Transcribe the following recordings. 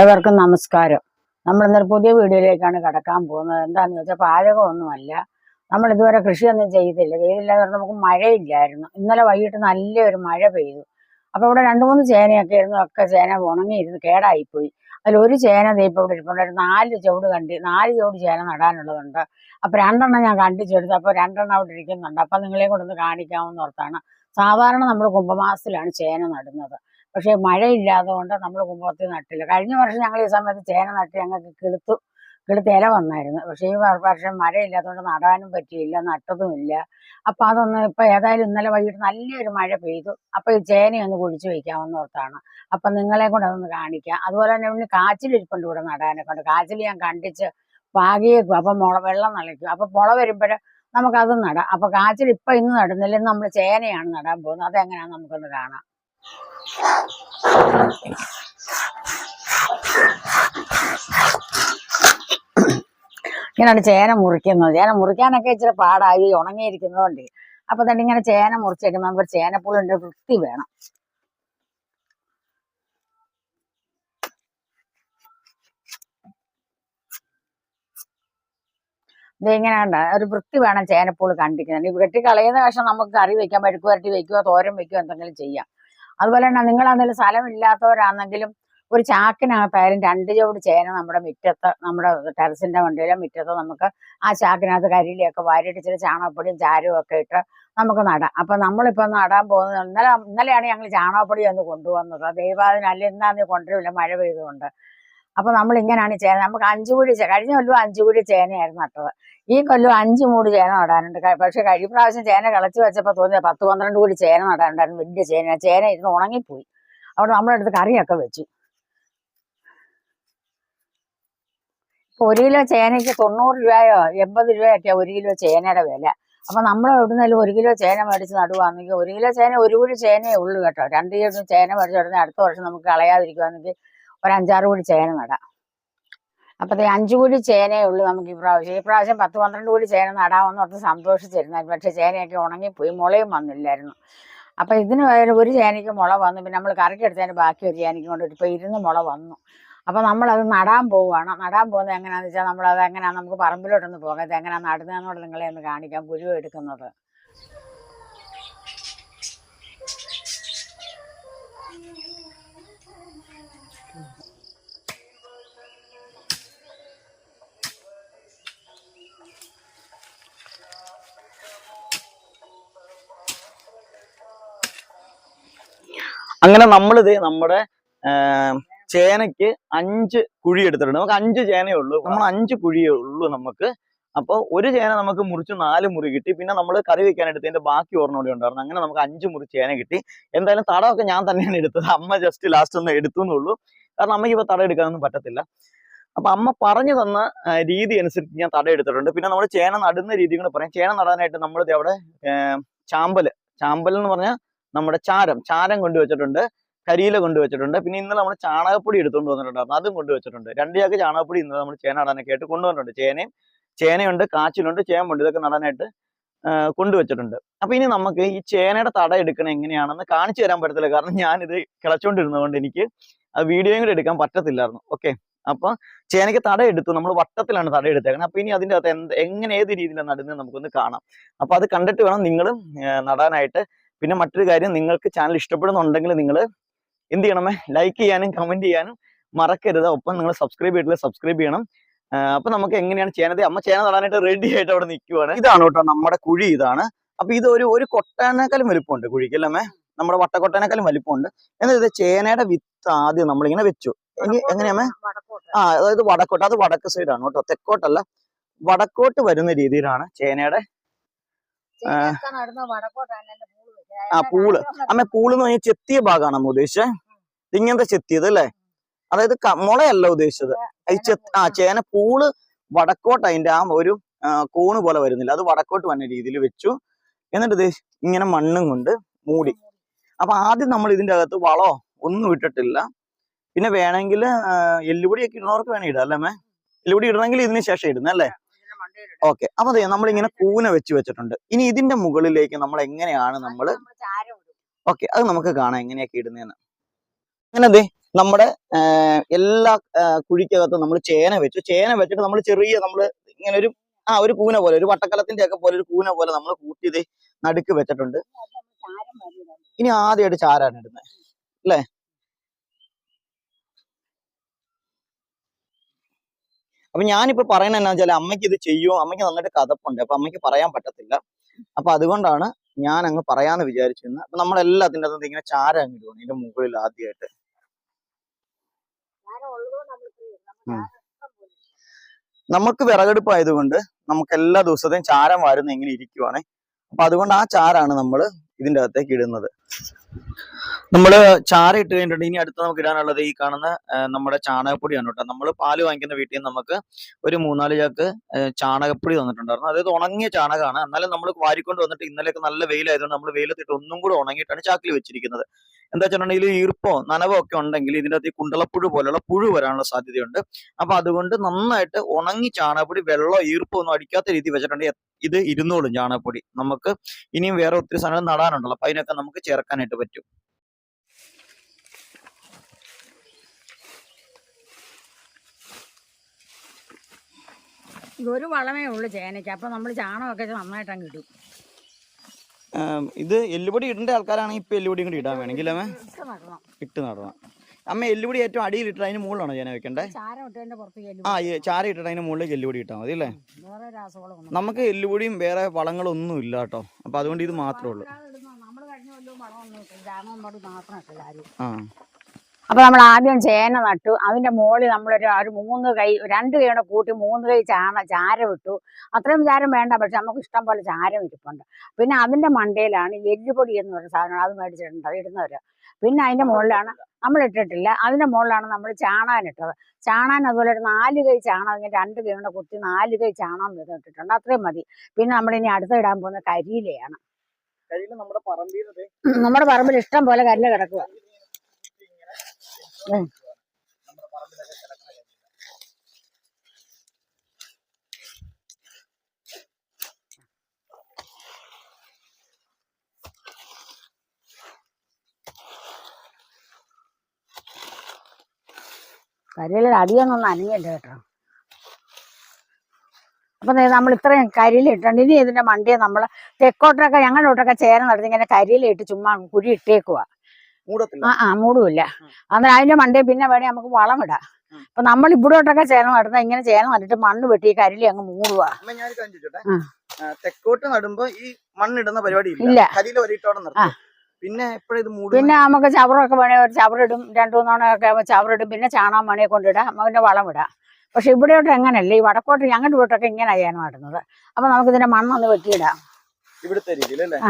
ഏവർക്കും നമസ്കാരം. നമ്മൾ ഇന്നൊരു പുതിയ വീഡിയോയിലേക്കാണ് കടക്കാൻ പോകുന്നത്. എന്താണെന്ന് വെച്ചാൽ പാചകമൊന്നുമല്ല. നമ്മൾ ഇതുവരെ കൃഷിയൊന്നും ചെയ്തില്ല. ചെയ്തില്ല നമുക്ക് മഴയില്ലായിരുന്നു. ഇന്നലെ വൈകിട്ട് നല്ലൊരു മഴ പെയ്തു. അപ്പോൾ ഇവിടെ രണ്ട് മൂന്ന് ചേനയൊക്കെ ഇരുന്നു ഒക്കെ ചേന ഉണങ്ങിയിരുന്നു. കേടായിപ്പോയി. അതിൽ ഒരു ചേന ദേ ഇപ്പോൾ ഇവിടെ ഇരിപ്പുണ്ട്. ഒരു നാല് ചുവട് കണ്ടി നാല് ചുവട് ചേന നടാനുള്ളതുണ്ട്. അപ്പോൾ രണ്ടെണ്ണം ഞാൻ കണ്ടിച്ചെടുത്തു. അപ്പോൾ രണ്ടെണ്ണം അവിടെ ഇരിക്കുന്നുണ്ട്. അപ്പോൾ നിങ്ങളെ കൊണ്ടൊന്ന് കാണിക്കാമെന്ന് ഓർത്താണ് സാധാരണ നമ്മൾ കുംഭമാസത്തിലാണ് ചേന നടുന്നത്. പക്ഷേ മഴയില്ലാതെ കൊണ്ട് നമ്മൾ കുമ്പളത്തിൽ നട്ടില്ല. കഴിഞ്ഞ വർഷം ഞങ്ങൾ ഈ സമയത്ത് ചേന നട്ട് ഞങ്ങൾക്ക് കിളുത്തു കിളുത്ത് ഇല വന്നായിരുന്നു. പക്ഷേ ഈ വർ- വർഷം മഴയില്ലാത്തതുകൊണ്ട് നടാനും പറ്റിയില്ല നട്ടതുമില്ല. അപ്പം അതൊന്ന് ഇപ്പം ഏതായാലും ഇന്നലെ വൈകിട്ട് നല്ലൊരു മഴ പെയ്തു. അപ്പം ഈ ചേനയൊന്ന് കുഴിച്ച് വയ്ക്കാമെന്ന് ഓർത്താണ്. അപ്പം നിങ്ങളെ കൂടെ അതൊന്ന് കാണിക്കാം. അതുപോലെ തന്നെ ഇവിടെ കാച്ചിലിരിപ്പുണ്ട് ഇവിടെ നടാനൊക്കെ ഉണ്ട്. കാച്ചിൽ ഞാൻ കണ്ടിച്ച് പാകിയേക്കും അപ്പം മുള വെള്ളം നനയ്ക്കും. അപ്പം മുള വരുമ്പോൾ നമുക്കത് നടാം. അപ്പം കാച്ചിൽ ഇപ്പം ഇന്ന് നടുന്നില്ലെന്ന് നമ്മൾ ചേനയാണ് നടാൻ പോകുന്നത്. അതെങ്ങനെയാണെന്ന് നമുക്കൊന്ന് കാണാം. ഇങ്ങനെയാണ് ചേന മുറിക്കുന്നത് ചേന മുറിക്കാനൊക്കെ ഇച്ചിരി പാടായി ഉണങ്ങിയിരിക്കുന്നതുകൊണ്ട് അപ്പൊ തന്നെ ഇങ്ങനെ ചേന മുറിച്ചേക്കുമ്പോൾ നമുക്ക് ചേനപ്പുളിന്റെ വൃത്തി വേണം. ഇത് ഇങ്ങനെ കണ്ട ഒരു വൃത്തി വേണം ചേനപ്പൂൾ കണ്ടിരിക്കുന്നത് ഈ വെട്ടി കളയുന്ന വശം നമുക്ക് കറി വെക്കാം മെഴുക്ക് വരട്ടി വെക്കുക തോരൻ വെക്കുക എന്തെങ്കിലും ചെയ്യാം. അതുപോലെ തന്നെ നിങ്ങൾ എന്തെങ്കിലും സ്ഥലമില്ലാത്തവരാണെങ്കിലും ഒരു ചാക്കിനകത്തായാലും രണ്ട് ചുവട് ചേന നമ്മുടെ മുറ്റത്ത് നമ്മുടെ ടെറസിന്റെ വണ്ടിയിലും മുറ്റത്ത് നമുക്ക് ആ ചാക്കിനകത്ത് കരിയിലൊക്കെ വാരിയിട്ട് ഇച്ചിരി ചാണകപ്പൊടിയും ചാരവും ഒക്കെ ഇട്ട് നമുക്ക് നടാം. അപ്പൊ നമ്മളിപ്പോ നടാൻ പോകുന്നത് ഇന്നലെ ഇന്നലെയാണ് ഞങ്ങൾ ചാണകപ്പൊടി ഒന്ന് കൊണ്ടുവന്നത്. ദൈവാദിന അല്ല ഇന്നാന്ന് കൊണ്ടുവരില്ല മഴ പെയ്തുകൊണ്ട്. അപ്പൊ നമ്മൾ ഇങ്ങനെയാണ് ചേന നമുക്ക് അഞ്ചു കുഴി കഴിഞ്ഞ കൊല്ലം അഞ്ചു കുഴി ചേനയായിരുന്നു നട്ടത്. ഈ കൊല്ലം അഞ്ച് മൂട് ചേന നടാനുണ്ട്. പക്ഷെ കഴിഞ്ഞ പ്രാവശ്യം ചേന കിളച്ച് വെച്ചപ്പോൾ തോന്നിയ പത്ത് പന്ത്രണ്ട് കൂടി ചേന നടാനുണ്ടായിരുന്നു. വലിയ ചേന. ചേന ഇരുന്ന് ഉണങ്ങിപ്പോയി. അവിടെ നമ്മളെടുത്ത് കറിയൊക്കെ വെച്ചു. ഒരു കിലോ ചേനയ്ക്ക് തൊണ്ണൂറ് രൂപയോ എൺപത് രൂപയൊക്കെയാ ഒരു കിലോ ചേനയുടെ വില. അപ്പൊ നമ്മൾ എവിടുന്നാലും ഒരു കിലോ ചേന മേടിച്ച് നടുവാണെങ്കിൽ ഒരു കിലോ ചേന ഒരു കൂടി ചേനയേ ഉള്ളൂ കേട്ടോ. രണ്ട് കിലോ ചേന മേടിച്ച് ഉടനെ അടുത്ത വർഷം നമുക്ക് കളയാതിരിക്കുവാണെങ്കിൽ ഒരു അഞ്ചാറ് കൂടി ചേന നടാം. അപ്പൊ ദേ അഞ്ചു കൂടി ചേനയേ ഉള്ളൂ നമുക്ക് ഇപ്രാവശ്യം ഇപ്രാവശ്യം പത്ത് പന്ത്രണ്ട് കൂടി ചേന നടാമെന്ന് ഓർത്ത് സന്തോഷിച്ചിരുന്നു പക്ഷെ ചേനയൊക്കെ ഉണങ്ങിപ്പോയി മുളയും വന്നില്ലായിരുന്നു. അപ്പൊ ഇതിന് ഒരു ചേനയ്ക്ക് മുള വന്നു. പിന്നെ നമ്മൾ കറക്കെടുത്തതിന് ബാക്കി ഒരു ചേനയ്ക്ക് കൊണ്ട് ഇപ്പൊ ഇരുന്ന് മുള വന്നു. അപ്പൊ നമ്മളത് നടാൻ പോവുകയാണ്. നടാൻ പോകുന്നത് എങ്ങനെയാന്ന് വെച്ചാൽ നമ്മളത് എങ്ങനെയാ നമുക്ക് പറമ്പിലോട്ടൊന്ന് പോകാം. ഇത് എങ്ങനെയാ നടുന്നതെന്നോട് നിങ്ങളെ ഒന്ന് കാണിക്കാം. കുരു എടുക്കുന്നത്. അങ്ങനെ നമ്മളിത് നമ്മുടെ ചേനയ്ക്ക് അഞ്ച് കുഴി എടുത്തിട്ടുണ്ട്. നമുക്ക് അഞ്ച് ചേനയേ ഉള്ളൂ. നമ്മൾ അഞ്ച് കുഴിയേ ഉള്ളൂ നമുക്ക്. അപ്പോൾ ഒരു ചേന നമുക്ക് മുറിച്ച് നാല് മുറി കിട്ടി. പിന്നെ നമ്മൾ കറി വെക്കാൻ എടുത്തതിന്റെ ബാക്കി ഓർമ്മ കൂടി ഉണ്ടായിരുന്നു. അങ്ങനെ നമുക്ക് അഞ്ച് മുറി ചേന കിട്ടി. എന്തായാലും തടമൊക്കെ ഞാൻ തന്നെയാണ് എടുത്തത്. അമ്മ ജസ്റ്റ് ലാസ്റ്റ് ഒന്ന് എടുത്തു എന്നുള്ളൂ. കാരണം അമ്മയ്ക്ക് ഇപ്പൊ തടം എടുക്കാനൊന്നും പറ്റത്തില്ല. അപ്പൊ അമ്മ പറഞ്ഞു തന്ന രീതി അനുസരിച്ച് ഞാൻ തട എടുത്തിട്ടുണ്ട്. പിന്നെ നമ്മൾ ചേന നടുന്ന രീതി കൂടെ പറയാം. ചേന നടാനായിട്ട് നമ്മൾ അവിടെ ചാമ്പൽ. ചാമ്പൽ എന്ന് പറഞ്ഞാൽ നമ്മുടെ ചാരം ചാരം കൊണ്ടുവച്ചിട്ടുണ്ട് കരിയില കൊണ്ടുവച്ചിട്ടുണ്ട് പിന്നെ ഇന്നലെ നമ്മൾ ചാണകപ്പൊടി എടുത്തുകൊണ്ട് വന്നിട്ടുണ്ടായിരുന്നു. അതും കൊണ്ടുവച്ചിട്ടുണ്ട് രണ്ട് ചാക്ക് ചാണകപ്പൊടി ഇന്നലെ നമ്മൾ ചേന നടാനൊക്കെ ആയിട്ട് കൊണ്ടുവന്നിട്ടുണ്ട് ചേനയും ചേനയുണ്ട് കാച്ചിലുണ്ട് ചേമ്പുണ്ട് ഇതൊക്കെ നടാനായിട്ട് കൊണ്ടുവച്ചിട്ടുണ്ട് അപ്പൊ ഇനി നമുക്ക് ഈ ചേനയുടെ തട എടുക്കണ എങ്ങനെയാണെന്ന് കാണിച്ചു തരാൻ പറ്റത്തില്ല. കാരണം ഞാനിത് കിളച്ചോണ്ടിരുന്നതുകൊണ്ട് എനിക്ക് അത് വീഡിയോയും കൂടെ എടുക്കാൻ പറ്റത്തില്ലായിരുന്നു. ഓക്കെ. അപ്പൊ ചേനയ്ക്ക് തട എടുത്തു നമ്മൾ വട്ടത്തിലാണ് തട എടുത്തേക്കുന്നത് അപ്പൊ ഇനി അതിന്റെ അകത്ത് എന്ത് എങ്ങനെ ഏത് രീതിയിലാണ് നടുന്നത് നമുക്കൊന്ന് കാണാം. അപ്പൊ അത് കണ്ടിട്ട് വേണം നിങ്ങളും നടാനായിട്ട് പിന്നെ മറ്റൊരു കാര്യം നിങ്ങൾക്ക് ചാനൽ ഇഷ്ടപ്പെടുന്നുണ്ടെങ്കിൽ നിങ്ങൾ എന്ത് ചെയ്യണമേ? ലൈക്ക് ചെയ്യാനും കമന്റ് ചെയ്യാനും മറക്കരുത്. ഒപ്പം നിങ്ങൾ സബ്സ്ക്രൈബ് ചെയ്തിട്ടില്ല സബ്സ്ക്രൈബ് ചെയ്യണം. അപ്പൊ നമുക്ക് എങ്ങനെയാണ് ചേനത് അമ്മ ചേന നടാനായിട്ട് റെഡി ആയിട്ട് അവിടെ നിൽക്കുവാണ് ഇതാണ് കേട്ടോ നമ്മുടെ കുഴി ഇതാണ്. അപ്പൊ ഇത് ഒരു ഒരു കൊട്ടേനേക്കാളും വലിപ്പമുണ്ട് കുഴിക്ക് അല്ലേ നമ്മുടെ വട്ടക്കൊട്ടേനേക്കാളും വലിപ്പമുണ്ട്. എന്നാൽ ഇത് ചേനയുടെ വിത്ത് ആദ്യം നമ്മളിങ്ങനെ വെച്ചു. എങ്ങ- എങ്ങനെയാമേ ആ അതായത് വടക്കോട്ട് അത് വടക്ക് സൈഡാണ് കേട്ടോ തെക്കോട്ടല്ല. വടക്കോട്ട് വരുന്ന രീതിയിലാണ് ചേനയുടെ ആ, പൂൾ. അമ്മ പൂൾ എന്ന് പറഞ്ഞാൽ ചെത്തിയ ഭാഗമാണ് അമ്മ ഉദ്ദേശിച്ചത് ഇങ്ങനത്തെ ചെത്തിയത് അല്ലേ? അതായത് മുളയല്ല ഉദ്ദേശിച്ചത്. ഈ ചെത്ത് ആ ചേന പൂൾ വടക്കോട്ട് അതിന്റെ ആ ഒരു കൂണ് പോലെ വരുന്നില്ല. അത് വടക്കോട്ട് വന്ന രീതിയിൽ വെച്ചു. എന്നിട്ട് ഇങ്ങനെ മണ്ണും കൊണ്ട് മൂടി. അപ്പൊ ആദ്യം നമ്മൾ ഇതിന്റെ അകത്ത് വളോ ഒന്നും ഇട്ടിട്ടില്ല. പിന്നെ വേണമെങ്കിൽ എല്ലുപൊടിയൊക്കെ ഇടുന്നവർക്ക് വേണേ ഇടാം അല്ലേ അമ്മേ? എല്ലുപൊടി ഇടണമെങ്കിൽ ഇതിന് ശേഷം മണ്ടയിലിടും. ഓക്കെ. അപ്പൊ അതെ നമ്മളിങ്ങനെ കൂന വെച്ച് വെച്ചിട്ടുണ്ട്. ഇനി ഇതിന്റെ മുകളിലേക്ക് നമ്മൾ എങ്ങനെയാണ് നമ്മൾ. ഓക്കെ. അത് നമുക്ക് കാണാം എങ്ങനെയൊക്കെ ഇടുന്നതെന്ന് അങ്ങനെ അതെ നമ്മുടെ എല്ലാ കുഴിക്കകത്തും നമ്മൾ ചേന വെച്ചു. ചേന വെച്ചിട്ട് നമ്മൾ ചെറിയ നമ്മൾ ഇങ്ങനെ ഒരു ആ ഒരു കൂന പോലെ ഒരു വട്ടക്കലത്തിന്റെ ഒക്കെ പോലെ ഒരു കൂന പോലെ നമ്മൾ കൂട്ടിയത് നടുക്ക് വെച്ചിട്ടുണ്ട്. ഇനി ആദ്യമായിട്ട് ചാരാണ് ഇടുന്നത് അല്ലേ? അപ്പൊ ഞാനിപ്പോ പറയുന്നത് എന്നാ വെച്ചാൽ അമ്മയ്ക്ക് ഇത് ചെയ്യുമോ അമ്മയ്ക്ക് നന്നായിട്ട് കഥപ്പുണ്ട്. അപ്പൊ അമ്മയ്ക്ക് പറയാൻ പറ്റത്തില്ല. അപ്പൊ അതുകൊണ്ടാണ് ഞാൻ അങ്ങ് പറയാന്ന് വിചാരിച്ചിരുന്നത് അപ്പൊ നമ്മളെല്ലാത്തിന്റെ അകത്ത് ഇങ്ങനെ ചാര അങ്ങ് ഇടുകയാണ് ഇതിന്റെ മുകളിൽ ആദ്യമായിട്ട്. നമുക്ക് വിറകെടുപ്പായതുകൊണ്ട് നമുക്ക് എല്ലാ ദിവസത്തെയും ചാരം വാരുന്ന ഇങ്ങനെ ഇരിക്കുവാണ്. അപ്പൊ അതുകൊണ്ട് ആ ചാരാണ് നമ്മൾ ഇതിന്റെ അകത്തേക്ക് ഇടുന്നത്. നമ്മൾ ചാര ഇട്ട് കഴിഞ്ഞിട്ടുണ്ട്. ഇനി അടുത്ത് നമുക്ക് ഇടാനുള്ളത് ഈ കാണുന്ന നമ്മുടെ ചാണകപ്പൊടിയാണ് കേട്ടോ. നമ്മൾ പാൽ വാങ്ങിക്കുന്ന വീട്ടിൽ നിന്ന് നമുക്ക് ഒരു മൂന്നാൽ ചാക്ക് ചാണകപ്പൊടി തന്നിട്ടുണ്ടായിരുന്നു. അതായത് ഉണങ്ങിയ ചാണകമാണ്. എന്നാലും നമ്മൾ വാരിക്കൊണ്ട് വന്നിട്ട് ഇന്നലെയൊക്കെ നല്ല വെയിലായതുകൊണ്ട് നമ്മൾ വെയിലത്തിട്ട് ഒന്നും കൂടെ ഉണങ്ങിയിട്ടാണ് ചാക്കിൽ വെച്ചിരിക്കുന്നത്. എന്താ വെച്ചിട്ടുണ്ടെങ്കിൽ ഈർപ്പോ നനവോ ഒക്കെ ഉണ്ടെങ്കിൽ ഇതിന്റെ അകത്ത് ഈ കുണ്ടളപ്പുഴു പോലുള്ള പുഴു വരാനുള്ള സാധ്യതയുണ്ട്. അപ്പൊ അതുകൊണ്ട് നന്നായിട്ട് ഉണങ്ങി ചാണകപ്പൊടി വെള്ളോ ഈർപ്പോ ഒന്നും അടിക്കാത്ത രീതി വെച്ചിട്ടുണ്ടെങ്കിൽ ഇത് ഇരുന്നോളും ചാണകപ്പൊടി. നമുക്ക് ഇനിയും വേറെ ഒത്തിരി സാധനങ്ങൾ നടാനുണ്ടല്ലോ. അപ്പൊ അതിനൊക്കെ നമുക്ക് ചേർക്കാനായിട്ട് പറ്റും. ഇതൊരു വളമേ ഉള്ളൂ ചേനയ്ക്ക്. അപ്പൊ നമ്മൾ ചാണകമൊക്കെ നന്നായിട്ട് അങ്ങ് ഇടും. ഇത് എല്ലുപൊടി ഇടേണ്ട ആൾക്കാരാണെങ്കിൽ ഇപ്പൊ എല്ലുപൊടി കൂടി ഇടാൻ വേണമെങ്കിൽ അമ്മ. ഇട്ട് നടണം. ഇട്ട് നടണം. അമ്മ എല്ലുപൊടി ഏറ്റവും അടിയിൽ ഇട്ടിട്ട് അതിന് മുകളിലാണോ ചേന വെക്കണ്ടേ? ചാരം ഇട്ടതിന്റെ പുറത്ത് ആ ചാര ഇട്ടിട്ട് അതിന് മുകളിലേക്ക് എല്ലുപൊടി ഇട്ടാൽ മതി അല്ലേ? നമുക്ക് എല്ലുപൊടിയും വേറെ വളങ്ങളൊന്നും ഇല്ല കേട്ടോ. അപ്പൊ അതുകൊണ്ട് ഇത് മാത്രമേ ഉള്ളൂ. ആ. അപ്പൊ നമ്മൾ ആദ്യം ചേന നട്ടു. അതിന്റെ മുകളിൽ നമ്മളൊരു ഒരു മൂന്ന് കൈ രണ്ട് കൈയുടെ കൂട്ടി മൂന്ന് കൈ ചാണ ചാരം ഇട്ടു. അത്രയും ചാരം വേണ്ട പക്ഷെ നമുക്ക് ഇഷ്ടം പോലെ ചാരം ഇരിപ്പുണ്ട്. പിന്നെ അതിന്റെ മണ്ടയിലാണ് എല്ലുപൊടി എന്ന് പറയുന്ന സാധനം അത് മേടിച്ചിട്ടുണ്ട് അത് ഇടുന്നവര്. പിന്നെ അതിന്റെ മുകളിലാണ് നമ്മൾ ഇട്ടിട്ടില്ല. അതിന്റെ മുകളിലാണ് നമ്മൾ ചാണാൻ ഇട്ടത്. ചാണാൻ അതുപോലെ ഒരു നാല് കൈ ചാണകം ഇങ്ങനെ രണ്ട് കൈ കൊണ്ട് കുത്തി നാല് കൈ ചാണകം വീതം ഇട്ടിട്ടുണ്ട്. അത്രയും മതി. പിന്നെ നമ്മൾ ഇനി അടുത്ത ഇടാൻ പോകുന്ന കരിയിലയാണ്. കരിയില നമ്മുടെ പറമ്പിൽ നമ്മുടെ പറമ്പിൽ ഇഷ്ടം പോലെ കല്ല് കിടക്കുക ഉം. അടിയൊന്നും നനഞ്ഞില്ല കേട്ടോ. അപ്പൊ നമ്മൾ ഇത്രയും കരിയില ഇട്ടുണ്ട് ഇനി ഇതിന്റെ മണ്ടിയെ നമ്മൾ തെക്കോട്ടൊക്കെ ഞങ്ങളോട്ടൊക്കെ ചേരം നടത്തി ഇങ്ങനെ കരിയിലിട്ട് ചുമ്മാ കുഴി ഇട്ടേക്കുക ആ ആ മൂടുമില്ല അന്നേരം അതിന്റെ മണ്ടേ പിന്നെ വേണേ നമുക്ക് വളം ഇടാം. അപ്പൊ നമ്മൾ ഇവിടോട്ടൊക്കെ ചേന നടുന്ന ഇങ്ങനെ ചേന നട്ടിട്ട് മണ്ണ് വെട്ടി ഈ കരിയില അങ്ങ് മൂടുക. തെക്കോട്ട് നടുമ്പോ ഈ മണ്ണിടുന്ന പരിപാടി ഇല്ല. പിന്നെ പിന്നെ നമുക്ക് ചവറൊക്കെ വേണേ ഒരു ചവറിടും രണ്ടു മൂന്നെണ്ണമൊക്കെ ആകുമ്പോൾ ചവറിടും പിന്നെ ചാണകം വേണേ കൊണ്ടിടാം അതിന്റെ വളം ഇടാം. പക്ഷെ ഇവിടെയോട്ട് എങ്ങനെയല്ല? ഈ വടക്കോട്ട് ഞങ്ങളുടെ വീട്ടൊക്കെ ഇങ്ങനെ ചേന നടുന്നത്. അപ്പൊ നമുക്ക് ഇതിന്റെ മണ്ണൊന്ന് വെട്ടിയിടാം. ഇവിടുത്തെ രീതിയിൽ അല്ലേ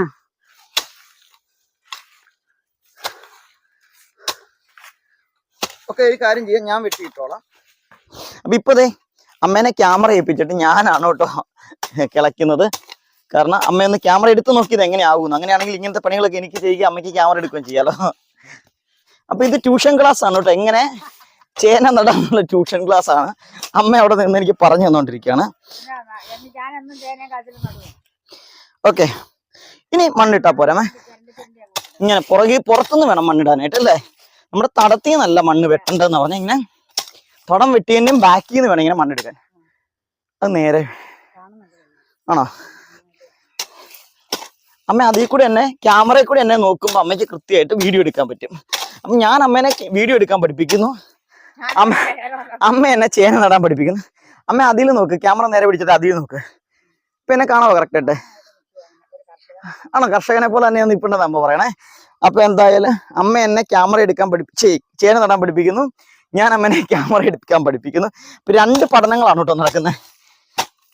ഒക്കെ ഒരു കാര്യം ചെയ്യാം ഞാൻ വെട്ടിയിട്ടോളാം. അപ്പൊ ഇപ്പൊ ദേ അമ്മേനെ ക്യാമറ ഏൽപ്പിച്ചിട്ട് ഞാനാണ് കേട്ടോ കിളയ്ക്കുന്നത്. കാരണം അമ്മയൊന്ന് ക്യാമറ എടുത്ത് നോക്കിയത് എങ്ങനെയാകുന്നു അങ്ങനെയാണെങ്കിൽ ഇങ്ങനത്തെ പണികളൊക്കെ എനിക്ക് ചെയ്യുക അമ്മയ്ക്ക് ക്യാമറ എടുക്കുകയും ചെയ്യാലോ. അപ്പൊ ഇത് ട്യൂഷൻ ക്ലാസ് ആണ് കേട്ടോ. എങ്ങനെ? ചേന നടാനുള്ള ട്യൂഷൻ ക്ലാസ് ആണ്. അമ്മ അവിടെ നിന്ന് എനിക്ക് പറഞ്ഞു നടുവേ ഓക്കെ ഇനി മണ്ണിട്ടാ പോരാമേ. ഇങ്ങനെ പുറകെ പുറത്തുനിന്ന് വേണം മണ്ണിടാനായിട്ട് അല്ലേ? നമ്മുടെ തടത്തിൽ നിന്നല്ല മണ്ണ് വെട്ടേണ്ടതെന്ന് പറഞ്ഞാൽ ഇങ്ങനെ തടം വെട്ടിയതിന്റെയും ബാക്കിൽ നിന്ന് വേണം ഇങ്ങനെ മണ്ണെടുക്കാൻ അത് നേരെ. ആണോ? അമ്മ അതിൽ കൂടെ എന്നെ ക്യാമറയിൽ കൂടെ എന്നെ നോക്കുമ്പോൾ അമ്മയ്ക്ക് കൃത്യമായിട്ട് വീഡിയോ എടുക്കാൻ പറ്റും. അപ്പം ഞാൻ അമ്മേനെ വീഡിയോ എടുക്കാൻ പഠിപ്പിക്കുന്നു. അമ്മ അമ്മ എന്നെ ചേന നടാൻ പഠിപ്പിക്കുന്നു. അമ്മ അതിൽ നോക്ക്. ക്യാമറ നേരെ പിടിച്ചിട്ട് അതിൽ നോക്ക്. ഇപ്പൊ എന്നെ കാണാവോ കറക്റ്റ് ആയിട്ട്? ആണോ? കർഷകനെ പോലെ തന്നെയാണ് ഇപ്പിണ്ടെന്ന് അമ്മ പറയണേ. അപ്പൊ എന്തായാലും അമ്മ എന്നെ ക്യാമറ എടുക്കാൻ പഠിപ്പിച്ച് ചേന നടാൻ പഠിപ്പിക്കുന്നു. ഞാൻ അമ്മനെ ക്യാമറ എടുക്കാൻ പഠിപ്പിക്കുന്നു. ഇപ്പൊ രണ്ട് പഠനങ്ങളാണ് കേട്ടോ നടക്കുന്നത്.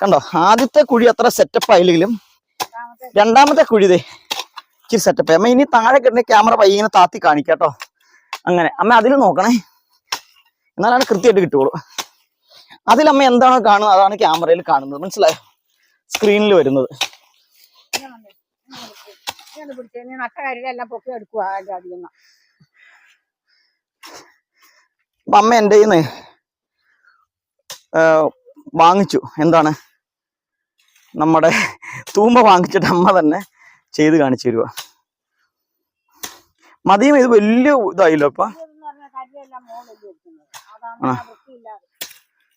കണ്ടോ? ആദ്യത്തെ കുഴി അത്ര സെറ്റപ്പ് ആയില്ലെങ്കിലും രണ്ടാമത്തെ കുഴി ദേ ഇച്ചിരി സെറ്റപ്പ് അമ്മ ഇനി താഴെ കിട്ടുന്ന ക്യാമറ പയ്യനെ താത്തി കാണിക്കാട്ടോ അങ്ങനെ. അമ്മ അതിൽ നോക്കണേ. എന്നാലാണ് കൃത്യമായിട്ട് കിട്ടുള്ളൂ അതിലമ്മ എന്താണോ കാണുന്നത്? അതാണ് ക്യാമറയിൽ കാണുന്നത്. മനസ്സിലായോ? സ്ക്രീനിൽ വരുന്നത്. നട്ട എല്ലാം പൊക്കി എടുക്കുക നിന്ന്. അപ്പൊ അമ്മ എന്റെ കയ്യിൽ വാങ്ങിച്ചു. എന്താണ്? നമ്മുടെ തൂമ്പ വാങ്ങിച്ചിട്ട് അമ്മ തന്നെ ചെയ്ത് കാണിച്ചു തരുക മതിയും ഇത് വലിയ ഇതായില്ലോ അപ്പൊ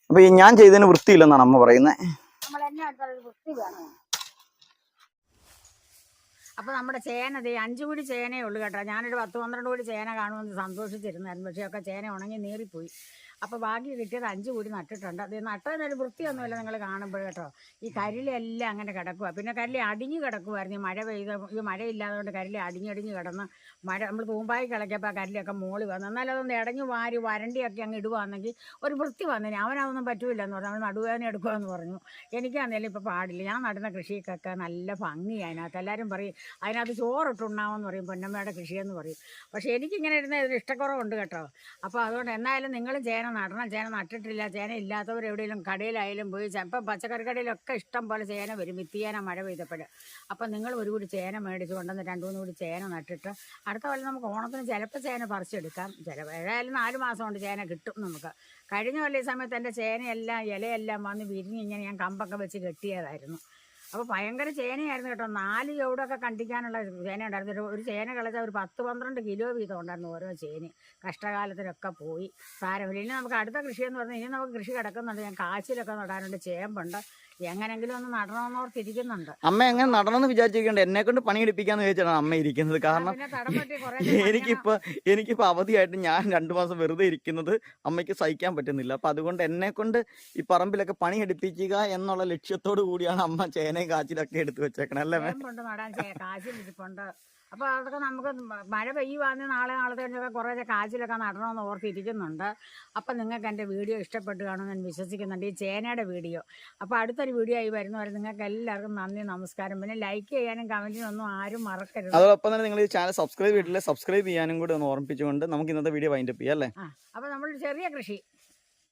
അപ്പൊ ഞാൻ ചെയ്തതിന് വൃത്തിയില്ലെന്നാണ് അമ്മ പറയുന്നത് നമ്മൾ എന്നെ അടുത്തുള്ള ഒരു വൃത്തി വേണം അപ്പോൾ നമ്മുടെ ചേന ദേ അഞ്ചു കൂടി ചേനയേ ഉള്ളൂ കേട്ടോ. ഞാനൊരു പത്ത് പന്ത്രണ്ട് കൂടി ചേന കാണുമെന്ന് സന്തോഷിച്ചിരുന്നായിരുന്നു. പക്ഷേ ഒക്കെ ചേന ഉണങ്ങി നീറിപ്പോയി. അപ്പോൾ ബാക്കി കിട്ടിയത് അഞ്ച് കൂടി നട്ടിട്ടുണ്ട്. അത് നട്ടതിനൊരു വൃത്തിയൊന്നുമില്ല നിങ്ങൾ കാണുമ്പോൾ കേട്ടോ. ഈ കരിലെല്ലാം അങ്ങനെ കിടക്കുക പിന്നെ കരില അടിഞ്ഞു കിടക്കുമായിരുന്നു ഈ മഴ പെയ്ത ഈ മഴയില്ലാത്തതുകൊണ്ട് കരില അടിഞ്ഞടിഞ്ഞ് കിടന്ന് മഴ നമ്മൾ തൂമ്പായി കിളക്കിയപ്പോൾ ആ കരിലൊക്കെ മോളി വന്നു. എന്നാലും അതൊന്ന് ഇടഞ്ഞു വാരി വരണ്ടിയൊക്കെ അങ്ങ് ഇടുവാണെങ്കിൽ ഒരു വൃത്തി വന്നേനെ. അവനതൊന്നും പറ്റൂല എന്ന് പറഞ്ഞു. അവൻ നടുവേദന എടുക്കുമെന്ന് പറഞ്ഞു. എനിക്കാണെങ്കിലും ഇപ്പോൾ പാടില്ല. ഞാൻ നടുന്ന കൃഷിക്കൊക്കെ നല്ല ഭംഗി അതിനകത്ത്. എല്ലാവരും പറയും അതിനകത്ത് ചോറിട്ടുണ്ടാവുമെന്ന് പറയും. പൊന്നമ്മയുടെ കൃഷിയെന്ന് പറയും. പക്ഷേ എനിക്കിങ്ങനെ ഇരുന്ന ഇതിന് ഇഷ്ടക്കുറവുണ്ട് കേട്ടോ. അപ്പോൾ അതുകൊണ്ട് എന്നായാലും നിങ്ങളും ചേന നടണം. ചേന നട്ടിട്ടില്ല. ചേന ഇല്ലാത്തവർ എവിടെയെങ്കിലും കടയിലായാലും പോയി ചിലപ്പോൾ പച്ചക്കറി കടയിലൊക്കെ ഇഷ്ടം പോലെ ചേന വരും. വിത്തിയേന മഴ പെയ്തപ്പോൾ അപ്പം നിങ്ങൾ ഒരു കൂടി ചേന മേടിച്ച് കൊണ്ടുവന്ന് രണ്ടു മൂന്ന് കൂടി ചേന നട്ടിട്ട് അടുത്ത കൊല്ലം നമുക്ക് ഓണത്തിന് ചിലപ്പോൾ ചേന പറിച്ചെടുക്കാം. ചില ഏതായാലും നാല് മാസം കൊണ്ട് ചേന കിട്ടും നമുക്ക്. കഴിഞ്ഞ കൊല്ലം ഈ സമയത്ത് എന്റെ ചേനയെല്ലാം ഇലയെല്ലാം വന്ന് വിരിഞ്ഞ് ഇങ്ങനെ ഞാൻ കമ്പൊക്കെ വെച്ച് കെട്ടിയതായിരുന്നു. അപ്പോൾ ഭയങ്കര ചേനയായിരുന്നു കേട്ടോ. നാല് ചുവടൊക്കെ കണ്ടിക്കാനുള്ള ചേന ഉണ്ടായിരുന്നു ഒരു- ചേന കളച്ചാൽ ഒരു പത്ത് പന്ത്രണ്ട് കിലോ വീതം ഉണ്ടായിരുന്നു ഓരോ ചേന. കഷ്ടകാലത്തിലൊക്കെ പോയി. സാരമില്ല. ഇനി നമുക്ക് അടുത്ത കൃഷി എന്ന് പറഞ്ഞാൽ ഇനി നമുക്ക് കൃഷി കിടക്കുന്നുണ്ട്. ഞാൻ കാച്ചിലൊക്കെ നടാനുണ്ട്. ചേമ്പുണ്ട്. എങ്ങനെങ്കിലും ഒന്ന് നടണമെന്ന് ഓർത്തിരിക്കുന്നുണ്ട്. അമ്മ എങ്ങനെ നടണമെന്ന് വിചാരിച്ചിരിക്കണ്ട. എന്നെ കൊണ്ട് പണിയെടുപ്പിക്കാന്ന് വിചാരിച്ചാണ് അമ്മ ഇരിക്കുന്നത്. കാരണം എനിക്കിപ്പോ എനിക്കിപ്പോ അവധിയായിട്ട് ഞാൻ രണ്ടു മാസം വെറുതെ ഇരിക്കുന്നത് അമ്മയ്ക്ക് സഹിക്കാൻ പറ്റുന്നില്ല. അപ്പൊ അതുകൊണ്ട് എന്നെ കൊണ്ട് ഈ പറമ്പിലൊക്കെ പണി എടുപ്പിക്കുക എന്നുള്ള ലക്ഷ്യത്തോടു കൂടിയാണ് അമ്മ ചേനയും കാച്ചിലൊക്കെ എടുത്തു വെച്ചേക്കണം അല്ലേ അമ്മേ? നടാൻ കാച്ചിലിരിപ്പുണ്ട് അപ്പോൾ അതൊക്കെ നമുക്ക് മഴ പെയ്യുവാണെങ്കിൽ നാളെ നാളെ കഴിഞ്ഞൊക്കെ കുറേ കാച്ചിലൊക്കെ നടണമെന്ന് ഓർത്തിരിക്കുന്നുണ്ട് അപ്പം നിങ്ങൾക്ക് എന്റെ വീഡിയോ ഇഷ്ടപ്പെട്ട് കാണുമെന്ന് ഞാൻ വിശ്വസിക്കുന്നുണ്ട് ഈ ചേനയുടെ വീഡിയോ. അപ്പോൾ അടുത്തൊരു വീഡിയോ ആയി വരുന്നവരെ നിങ്ങൾക്ക് എല്ലാവർക്കും നന്ദി നമസ്കാരം. പിന്നെ ലൈക്ക് ചെയ്യാനും കമന്റിനും ഒന്നും ആരും മറക്കരുത്. അതോടൊപ്പം തന്നെ നിങ്ങൾ ഈ ചാനൽ സബ്സ്ക്രൈബ് ചെയ്തിട്ടില്ല സബ്സ്ക്രൈബ് ചെയ്യാനും കൂടി ഒന്ന് ഓർമ്മിപ്പിച്ചുകൊണ്ട് നമുക്ക് ഇന്നത്തെ വീഡിയോ വൈൻഡപ്പ് ചെയ്യാം അല്ലേ? അപ്പൊ അപ്പോൾ നമ്മൾ ചെറിയ കൃഷി.